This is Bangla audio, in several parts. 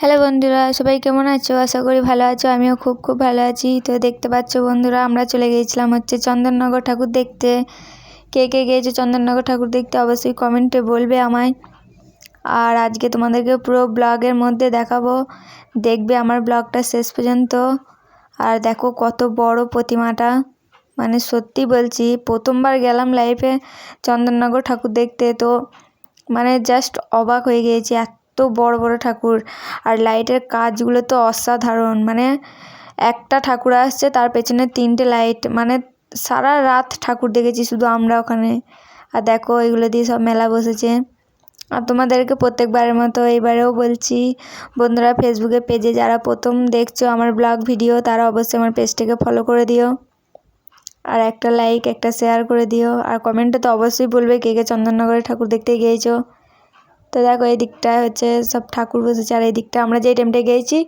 হ্যালো বন্ধুরা, সবাই কেমন আছো? আশা করি ভালো আছো, আমিও খুব খুব ভালো আছি। তো দেখতে পাচ্ছ বন্ধুরা, আমরা চলে গিয়েছিলাম হচ্ছে চন্দননগর ঠাকুর দেখতে। কে কে গিয়েছে চন্দননগর ঠাকুর দেখতে অবশ্যই কমেন্টে বলবে আমায়। আর আজকে তোমাদেরকে পুরো ব্লগের মধ্যে দেখাবো। দেখবে আমার ব্লগটা শেষ পর্যন্ত। আর দেখো কত বড় প্রতিমাটা। মানে সত্যি বলছি, প্রথমবার গেলাম লাইফে চন্দননগর ঠাকুর দেখতে। তো মানে জাস্ট অবাক হয়ে গিয়েছি, এত বড় বড় ঠাকুর। আর লাইটের কাজগুলো তো অসাধারণ। মানে একটা ঠাকুর আসছে, তার পেছনে তিনটে লাইট। মানে সারা রাত ঠাকুর দেখেছি শুধু আমরা ওখানে। আর দেখো, এগুলো দিয়ে সব মেলা বসেছে। আর তোমাদেরকে প্রত্যেকবারের মতো এইবারেও বলছি, বন্ধুরা ফেসবুকে পেজে যারা প্রথম দেখছ আমার ব্লগ ভিডিও তারা অবশ্যই আমার পেজটাকে ফলো করে দিও। আর একটা লাইক একটা শেয়ার করে দিও। আর কমেন্টে তো অবশ্যই বলবে কে কে চন্দননগরে ঠাকুর দেখতে গিয়েছো। তো দেখো, এই দিকটা হচ্ছে সব ঠাকুর বসেছে। আর এই দিকটা আমরা যেই টাইমটা গিয়েছি,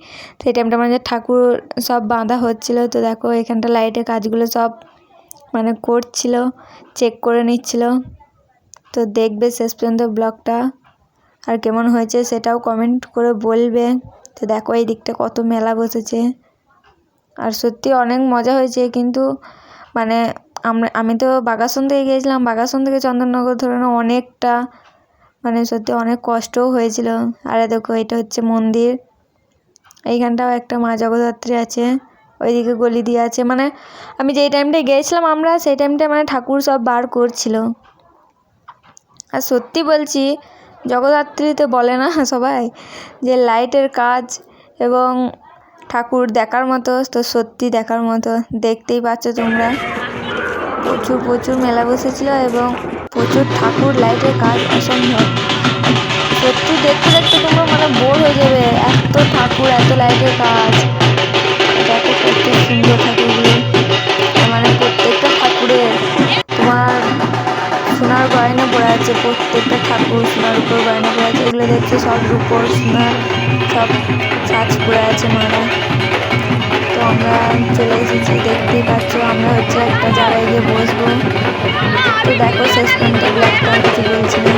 সেই টাইমটা মানে ঠাকুর সব বাঁধা হচ্ছিল। তো দেখো, এখানটা লাইটের কাজগুলো সব মানে করছিল চেক করে নিচ্ছিল। তো দেখবে শেষ পর্যন্ত ব্লগটা আর কেমন হয়েছে সেটাও কমেন্ট করে বলবে। তো দেখো, এই দিকটা কত মেলা বসেছে। আর সত্যি অনেক মজা হয়েছে, কিন্তু মানে আমরা, আমি তো বাগাসন থেকে গিয়েছিলাম। বাগাসন থেকে চন্দননগর ধরে অনেকটা মানে সত্যি অনেক কষ্টও হয়েছিল। আর দেখো, এটা হচ্ছে মন্দির। এইখানটাও একটা মা জগদ্ধাত্রী আছে। ওইদিকে গলি দিয়ে আছে। মানে আমি যেই টাইমটায় গিয়েছিলাম আমরা, সেই টাইমটায় মানে ঠাকুর সব বার করছিল। আর সত্যি বলছি জগদ্ধাত্রীতে বলে না সবাই যে লাইটের কাজ এবং ঠাকুর দেখার মতো, তো সত্যি দেখার মতো। দেখতেই পাচ্ছ তোমরা। প্রচুর প্রচুর মেলা বসেছিল এবং প্রচুর ঠাকুর, লাইটের কাজ অসম্ভব সত্যি দেখতে দেখতে তোমরা মানে বোর হয়ে যাবে, এত ঠাকুর, এত লাইটের কাজ। দেখো কত সুন্দর ঠাকুরগুলো। মানে প্রত্যেকটা ঠাকুরের তোমার সোনার গয়না পড়ে আছে, প্রত্যেকটা ঠাকুর সোনার উপর গয়না এগুলো দেখছি সব রূপোর সব সাজ করে আছে মারা। তো আমরা চলে এসেছি, দেখতেই পাচ্ছ আমরা হচ্ছে একটা জায়গায় গিয়ে বসবো। তো দেখো, শেষ পর্যন্ত ব্লগটা কিছু বলছি না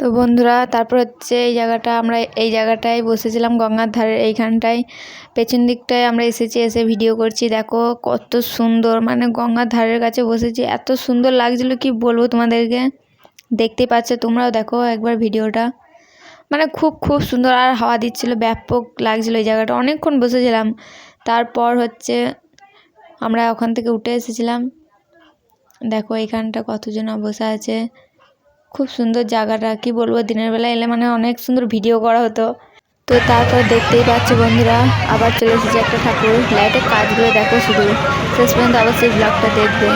তো বন্ধুরা, তারপর হচ্ছে এই জায়গাটা, আমরা এই জায়গাটায় বসেছিলাম গঙ্গার ধারের এইখানটায়। পেছন দিকটায় আমরা এসেছি, এসে ভিডিও করছি। দেখো কত সুন্দর মানে গঙ্গার ধারের কাছে বসেছি। এত সুন্দর লাগছিল, কি বলব তোমাদেরকে? দেখতে পাচ্ছ তোমরাও দেখো একবার ভিডিওটা মানে খুব খুব সুন্দর আর হাওয়া দিচ্ছিল, ব্যাপক লাগছিল এই জায়গাটা। অনেকক্ষণ বসেছিলাম। তারপর হচ্ছে আমরা ওখান থেকে উঠে এসেছিলাম। দেখো এখানটা কতজন বসে আছে। খুব সুন্দর জায়গাটা, কি বলব, দিনের বেলা এলে মানে অনেক সুন্দর ভিডিও করা হতো। তো তারপর দেখতেই পাচ্ছ বন্ধুরা, আবার চলে এসেছে একটা ঠাকুর। লাইটের কাজগুলো দেখো শুধু। শেষ পর্যন্ত অবশ্যই ব্লগটা দেখবে।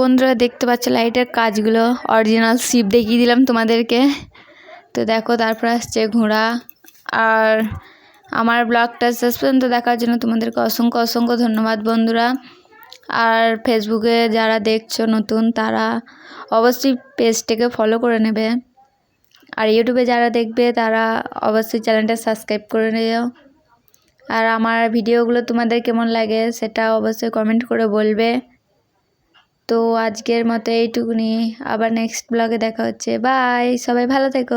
বন্ধুরা দেখতে পাচ্ছ লাইটের কাজগুলো অরিজিনাল শিপ দেখিয়ে দিলাম তোমাদেরকে। তো দেখো, তারপর আসছে ঘোড়া। আর আমার ব্লগটা শেষ পর্যন্ত দেখার জন্য তোমাদেরকে অসংখ্য অসংখ্য ধন্যবাদ বন্ধুরা। আর ফেসবুকে যারা দেখছ নতুন, তারা অবশ্যই পেজটাকে ফলো করে নেবে। আর ইউটিউবে যারা দেখবে, তারা অবশ্যই চ্যানেলটা সাবস্ক্রাইব করে নিও। আর আমার ভিডিওগুলো তোমাদের কেমন লাগে, সেটা অবশ্যই কমেন্ট করে বলবে। তো আজকের মতো এইটুকুনি। আবার নেক্সট ব্লগে দেখা হচ্ছে। বাই সবাই ভালো থেকো।